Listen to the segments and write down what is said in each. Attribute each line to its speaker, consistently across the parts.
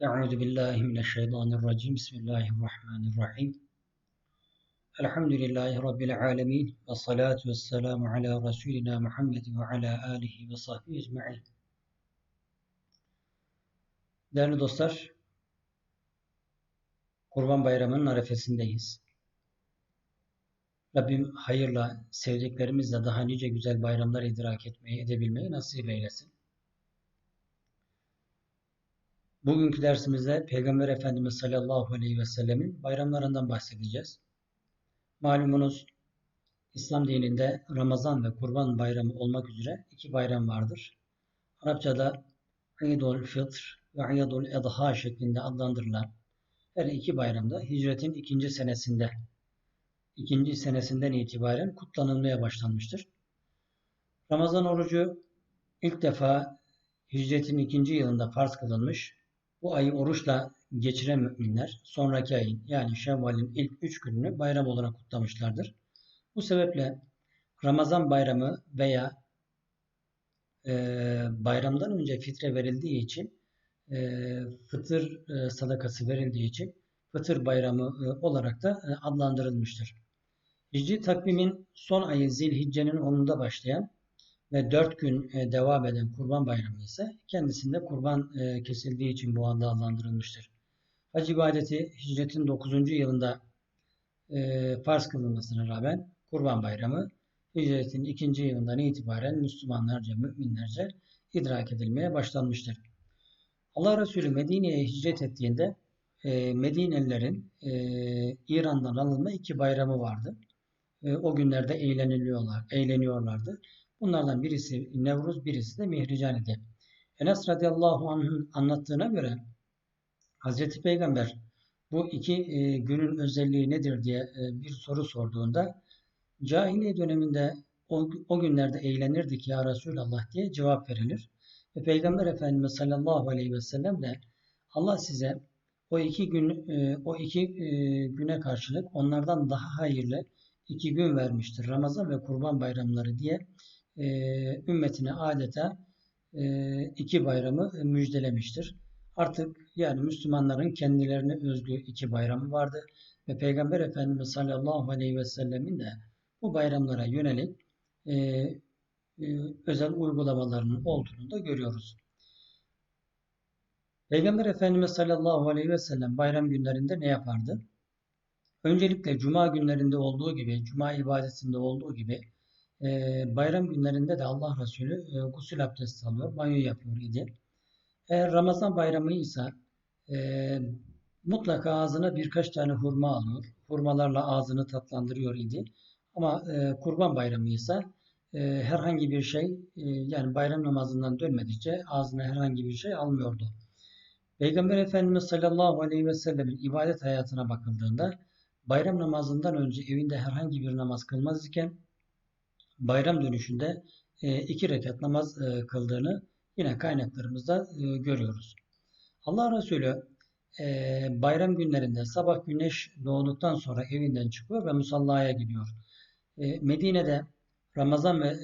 Speaker 1: Euzu billahi mineşşeytanirracim. Bismillahirrahmanirrahim. Elhamdülillahi rabbil alamin ve salatu vesselamu ala resulina Muhammed ve ala alihi ve sahbihi ecmaîn. Değerli dostlar, Kurban Bayramı'nın arefesindeyiz. Rabbim hayırla, sevdiklerimizle daha nice güzel bayramlar idrak etmeyi, edebilmeyi nasip eylesin. Bugünkü dersimizde Peygamber Efendimiz sallallahu aleyhi ve sellemin bayramlarından bahsedeceğiz. Malumunuz İslam dininde Ramazan ve Kurban bayramı olmak üzere iki bayram vardır. Arapçada Eidul Fitr ve Eidul Edha şeklinde adlandırılan her iki bayramda hicretin ikinci senesinde ikinci senesinden itibaren kutlanılmaya başlanmıştır. Ramazan orucu ilk defa hicretin ikinci yılında farz kılınmış bu ayı oruçla geçiren müminler sonraki ayın yani Şevval'in ilk üç gününü bayram olarak kutlamışlardır. Bu sebeple Ramazan bayramı veya e, bayramdan önce fitre verildiği için e, fıtır e, sadakası verildiği için fıtır bayramı e, olarak da e, adlandırılmıştır. Hicri takvimin son ayı Zilhicce'nin 10'unda başlayan ve dört gün e, devam eden Kurban Bayramı ise kendisinde kurban e, kesildiği için bu anda adlandırılmıştır. Hac ibadeti hicretin 9. yılında e, farz kılınmasına rağmen Kurban Bayramı hicretin 2. yılından itibaren Müslümanlarca, müminlerce idrak edilmeye başlanmıştır. Allah Resulü Medine'ye hicret ettiğinde Medinelilerin İran'dan alınma iki bayramı vardı. o günlerde eğleniliyorlar, eğleniyorlardı. Bunlardan birisi Nevruz, birisi de Mihrican idi. Enes radıyallahu anh'ın anlattığına göre Hazreti Peygamber bu iki e, günün özelliği nedir diye e, bir soru sorduğunda cahiliye döneminde o, o günlerde eğlenirdik ya Resulallah diye cevap verilir. Ve Peygamber Efendimiz sallallahu aleyhi ve sellem de Allah size o iki gün e, o iki e, güne karşılık onlardan daha hayırlı iki gün vermiştir. Ramazan ve Kurban bayramları diye e, ümmetine adeta e, iki bayramı müjdelemiştir. Artık yani Müslümanların kendilerine özgü iki bayramı vardı ve Peygamber Efendimiz sallallahu aleyhi ve sellemin de bu bayramlara yönelik e, e, özel uygulamalarının olduğunu da görüyoruz. Peygamber Efendimiz sallallahu aleyhi ve sellem bayram günlerinde ne yapardı? Öncelikle cuma günlerinde olduğu gibi, cuma ibadetinde olduğu gibi e, bayram günlerinde de Allah Resulü e, gusül abdesti alıyor, banyo yapıyor idi. Eğer Ramazan bayramı ise e, mutlaka ağzına birkaç tane hurma alıyor. Hurmalarla ağzını tatlandırıyor idi. Ama e, kurban bayramı ise e, herhangi bir şey e, yani bayram namazından dönmedikçe ağzına herhangi bir şey almıyordu. Peygamber Efendimiz sallallahu aleyhi ve sellemin ibadet hayatına bakıldığında bayram namazından önce evinde herhangi bir namaz kılmaz iken bayram dönüşünde e, iki rekat namaz e, kıldığını yine kaynaklarımızda e, görüyoruz. Allah Resulü bayram günlerinde sabah güneş doğduktan sonra evinden çıkıyor ve musallaya gidiyor. Medine'de Ramazan ve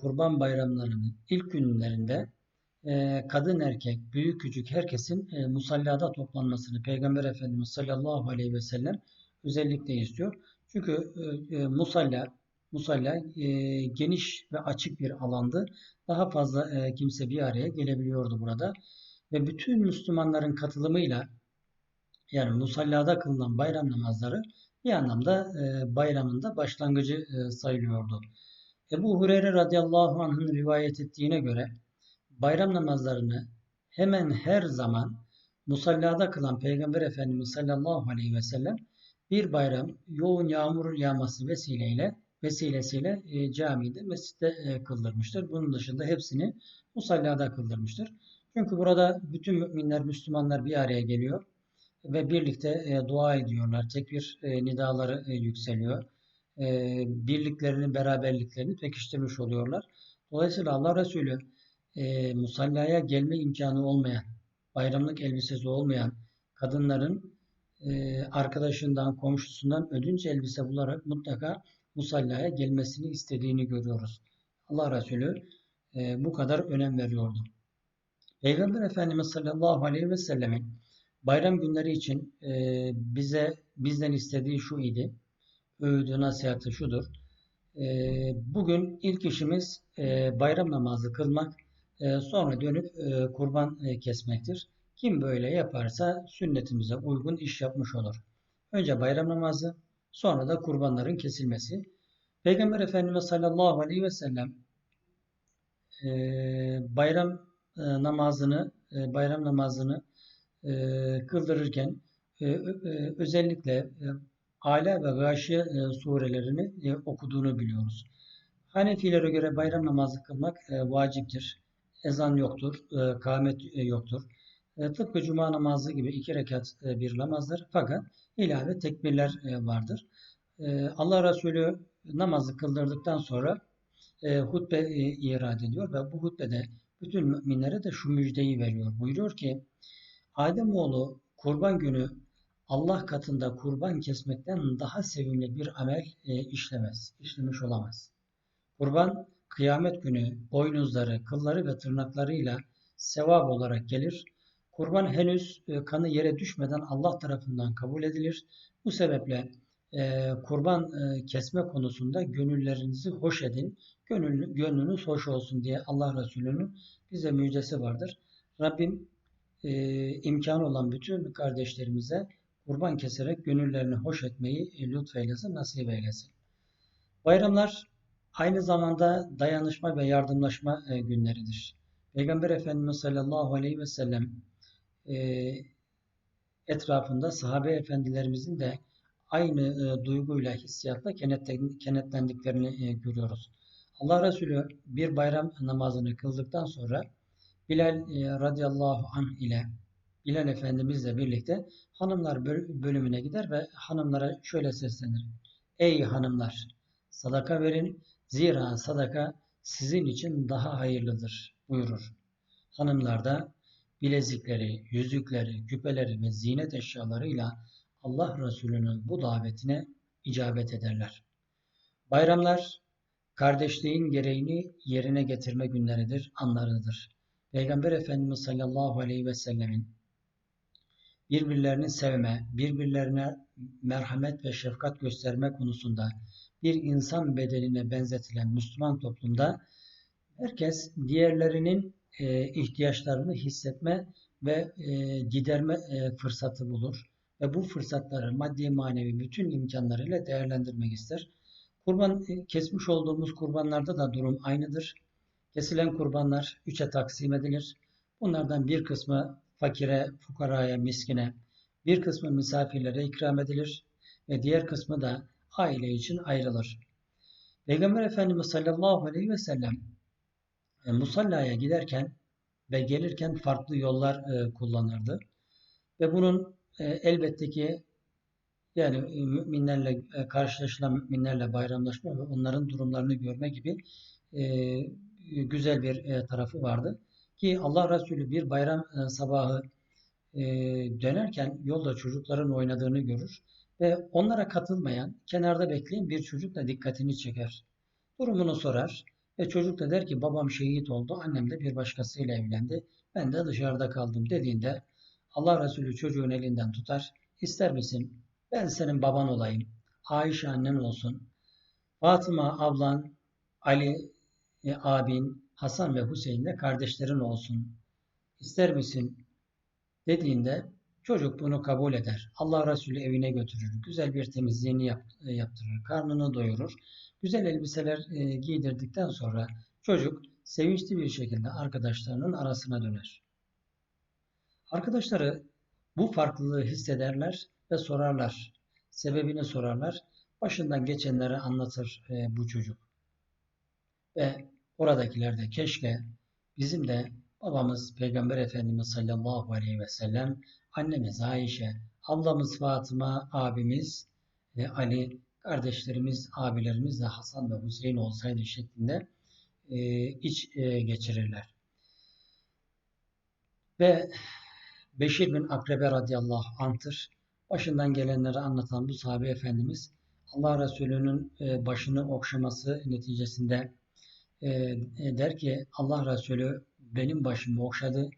Speaker 1: Kurban bayramlarının ilk günlerinde kadın erkek, büyük küçük herkesin musallada toplanmasını Peygamber Efendimiz sallallahu aleyhi ve sellem özellikle istiyor. Çünkü musalla musalla e, geniş ve açık bir alandı. Daha fazla e, kimse bir araya gelebiliyordu burada. Ve bütün Müslümanların katılımıyla yani musallada kılınan bayram namazları bir anlamda e, bayramında başlangıcı e, sayılıyordu. Ebu Hureyre radıyallahu anh'ın rivayet ettiğine göre bayram namazlarını hemen her zaman musallada kılan Peygamber Efendimiz sallallahu aleyhi ve sellem bir bayram yoğun yağmur yağması vesileyle vesilesiyle e, camide, mescitte e, kıldırmıştır. Bunun dışında hepsini musallada kıldırmıştır. Çünkü burada bütün müminler, Müslümanlar bir araya geliyor ve birlikte e, dua ediyorlar. Tekbir e, nidaları e, yükseliyor. E, birliklerini, beraberliklerini pekiştirmiş oluyorlar. Dolayısıyla Allah Resulü e, musallaya gelme imkanı olmayan, bayramlık elbisesi olmayan kadınların e, arkadaşından, komşusundan ödünç elbise bularak mutlaka musallaya gelmesini istediğini görüyoruz. Allah Resulü e, bu kadar önem veriyordu. Peygamber Efendimiz sallallahu aleyhi ve sellemin Bayram günleri için e, bize bizden istediği şu idi. Öğüdü, nasihatı şudur. E, bugün ilk işimiz e, bayram namazı kılmak, e, sonra dönüp e, kurban e, kesmektir. Kim böyle yaparsa sünnetimize uygun iş yapmış olur. Önce bayram namazı, sonra da kurbanların kesilmesi. Peygamber Efendimiz sallallahu aleyhi ve sellem e, bayram e, namazını e, bayram namazını e, kıldırırken özellikle e, Ala ve Gâşiye surelerini okuduğunu biliyoruz. Hanefilere göre bayram namazı kılmak vaciptir. Ezan yoktur, e, kâhmet e, yoktur. Tıpkı cuma namazı gibi iki rekat e, bir namazdır. Fakat ilave tekbirler e, vardır. E, Allah Resulü namazı kıldırdıktan sonra e, hutbe irad ediyor ve bu hutbede bütün müminlere de şu müjdeyi veriyor. Buyuruyor ki Ademoğlu kurban günü Allah katında kurban kesmekten daha sevimli bir amel işlemez, işlemiş olamaz. Kurban kıyamet günü boynuzları, kılları ve tırnaklarıyla sevap olarak gelir. Kurban henüz e, kanı yere düşmeden Allah tarafından kabul edilir. Bu sebeple e, kurban e, kesme konusunda gönüllerinizi hoş edin. Gönül, gönlünüz hoş olsun diye Allah Resulü'nün bize müjdesi vardır. Rabbim e, imkanı olan bütün kardeşlerimize kurban keserek gönüllerini hoş etmeyi e, lütfeylesin, nasip eylesin. Bayramlar aynı zamanda dayanışma ve yardımlaşma e, günleridir. Peygamber Efendimiz sallallahu aleyhi ve sellem e, etrafında sahabe efendilerimizin de aynı e, duyguyla, hissiyatla kenetlendiklerini e, görüyoruz. Allah Resulü bir bayram namazını kıldıktan sonra Bilal e, radıyallahu anh ile Bilal Efendimizle birlikte hanımlar bölümüne gider ve hanımlara şöyle seslenir. Ey hanımlar! Sadaka verin, zira sadaka sizin için daha hayırlıdır buyurur. Hanımlar da bilezikleri, yüzükleri, küpeleri ve zinet eşyalarıyla Allah Resulü'nün bu davetine icabet ederler. Bayramlar, kardeşliğin gereğini yerine getirme günleridir, anlarıdır. Peygamber Efendimiz sallallahu aleyhi ve sellemin birbirlerini sevme, birbirlerine merhamet ve şefkat gösterme konusunda bir insan bedenine benzetilen Müslüman toplumda herkes diğerlerinin e, ihtiyaçlarını hissetme ve e, giderme e, fırsatı bulur ve bu fırsatları maddi manevi bütün imkanlarıyla değerlendirmek ister. Kurban e, kesmiş olduğumuz kurbanlarda da durum aynıdır. Kesilen kurbanlar üçe taksim edilir. Bunlardan bir kısmı fakire, fukaraya, miskine, bir kısmı misafirlere ikram edilir ve diğer kısmı da aile için ayrılır. Peygamber Efendimiz sallallahu aleyhi ve sellem e, musallaya giderken ve gelirken farklı yollar e, kullanırdı. Ve bunun e, elbette ki yani e, müminlerle e, karşılaşılan müminlerle bayramlaşma ve onların durumlarını görme gibi e, güzel bir e, tarafı vardı. Ki Allah Resulü bir bayram e, sabahı e, dönerken yolda çocukların oynadığını görür ve onlara katılmayan, kenarda bekleyen bir çocukla dikkatini çeker. Durumunu sorar ve çocuk da der ki babam şehit oldu, annem de bir başkasıyla evlendi, ben de dışarıda kaldım dediğinde Allah Resulü çocuğun elinden tutar, ister misin ben senin baban olayım, Ayşe annen olsun, Fatıma ablan, Ali e, abin, Hasan ve Hüseyin de kardeşlerin olsun. İster misin? dediğinde çocuk bunu kabul eder. Allah Resulü evine götürür. Güzel bir temizliğini e, yaptırır. Karnını doyurur. Güzel elbiseler e, giydirdikten sonra çocuk sevinçli bir şekilde arkadaşlarının arasına döner. Arkadaşları bu farklılığı hissederler ve sorarlar. Sebebini sorarlar. Başından geçenleri anlatır e, bu çocuk. Ve oradakiler de keşke bizim de babamız Peygamber Efendimiz sallallahu aleyhi ve sellem, annemiz Ayşe, ablamız Fatıma, abimiz ve Ali, kardeşlerimiz, abilerimiz de Hasan ve Hüseyin olsaydı şeklinde e, iç e, geçirirler. Ve Beşir bin Akrebe radıyallahu anh'tır. Başından gelenleri anlatan bu sahabe efendimiz Allah Resulü'nün e, başını okşaması neticesinde e, e, der ki Allah Resulü benim başımı okşadı.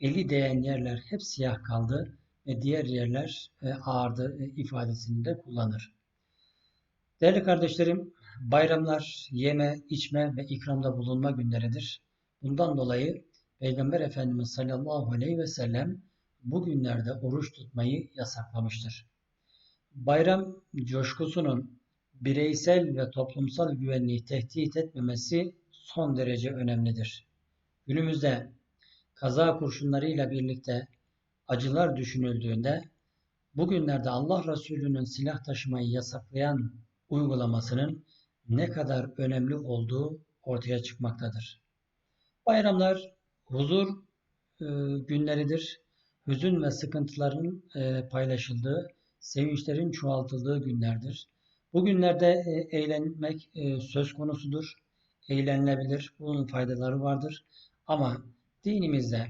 Speaker 1: Eli değen yerler hep siyah kaldı. ve diğer yerler e, ağırdı e, ifadesini de kullanır. Değerli kardeşlerim, bayramlar yeme, içme ve ikramda bulunma günleridir. Bundan dolayı Peygamber Efendimiz sallallahu aleyhi ve sellem bu günlerde oruç tutmayı yasaklamıştır. Bayram coşkusunun bireysel ve toplumsal güvenliği tehdit etmemesi son derece önemlidir. Günümüzde kaza kurşunlarıyla birlikte acılar düşünüldüğünde bugünlerde Allah Resulü'nün silah taşımayı yasaklayan uygulamasının ne kadar önemli olduğu ortaya çıkmaktadır. Bayramlar huzur e, günleridir. Hüzün ve sıkıntıların e, paylaşıldığı, sevinçlerin çoğaltıldığı günlerdir. Bu günlerde e, eğlenmek e, söz konusudur. Eğlenilebilir. Bunun faydaları vardır. Ama dinimizde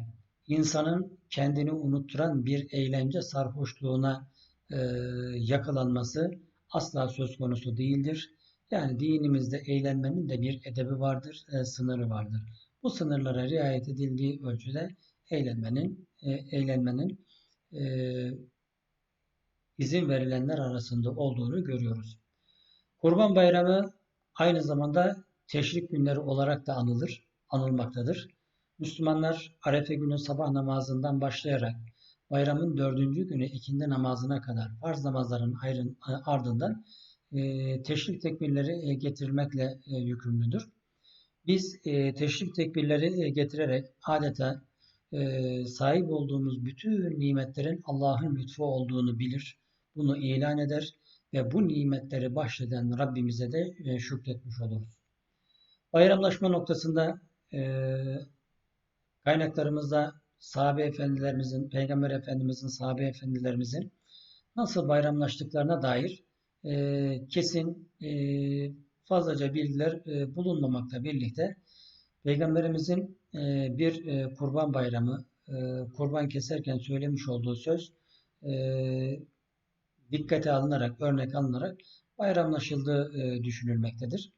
Speaker 1: insanın kendini unutturan bir eğlence sarhoşluğuna e, yakalanması asla söz konusu değildir. Yani dinimizde eğlenmenin de bir edebi vardır, e, sınırı vardır. Bu sınırlara riayet edildiği ölçüde eğlenmenin e, eğlenmenin e, izin verilenler arasında olduğunu görüyoruz. Kurban Bayramı aynı zamanda teşrik günleri olarak da anılır, anılmaktadır. Müslümanlar Arefe günü sabah namazından başlayarak bayramın dördüncü günü ikindi namazına kadar farz namazların ardından e, teşrik tekbirleri e, getirilmekle e, yükümlüdür. Biz teşrik tekbirleri getirerek adeta sahip olduğumuz bütün nimetlerin Allah'ın lütfu olduğunu bilir, bunu ilan eder ve bu nimetleri bahşeden Rabbimize de şükretmiş oluruz. Bayramlaşma noktasında kaynaklarımızda sahabe efendilerimizin, peygamber efendimizin, sahabe efendilerimizin nasıl bayramlaştıklarına dair e, kesin e, fazlaca bilgiler e, bulunmamakla birlikte peygamberimizin e, bir e, kurban bayramı, e, kurban keserken söylemiş olduğu söz e, dikkate alınarak, örnek alınarak bayramlaşıldığı e, düşünülmektedir.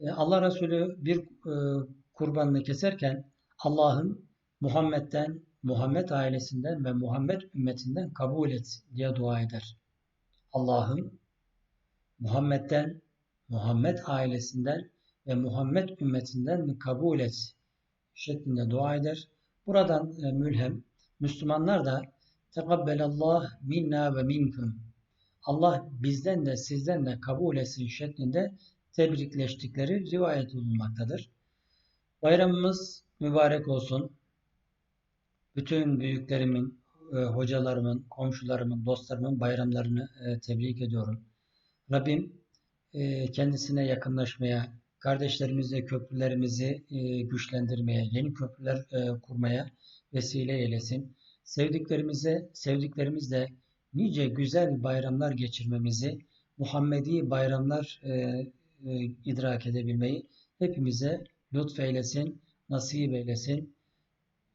Speaker 1: E, Allah Resulü bir e, kurbanını keserken Allah'ın Muhammed'den, Muhammed ailesinden ve Muhammed ümmetinden kabul et diye dua eder. Allah'ım Muhammed'den, Muhammed ailesinden ve Muhammed ümmetinden kabul et şeklinde dua eder. Buradan e, mülhem Müslümanlar da tekabbelallah minna ve minkum Allah bizden de sizden de kabul etsin şeklinde tebrikleştikleri rivayet olunmaktadır. Bayramımız mübarek olsun. Bütün büyüklerimin, e, hocalarımın, komşularımın, dostlarımın bayramlarını e, tebrik ediyorum. Rabbim e, kendisine yakınlaşmaya, kardeşlerimizle köprülerimizi güçlendirmeye, yeni köprüler kurmaya vesile eylesin. Sevdiklerimize, sevdiklerimizle nice güzel bayramlar geçirmemizi, Muhammedi bayramlar idrak edebilmeyi hepimize lütfeylesin, nasip eylesin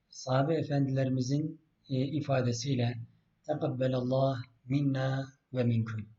Speaker 1: sahabe efendilerimizin e, ifadesiyle tekabbelallah minna ve minkum.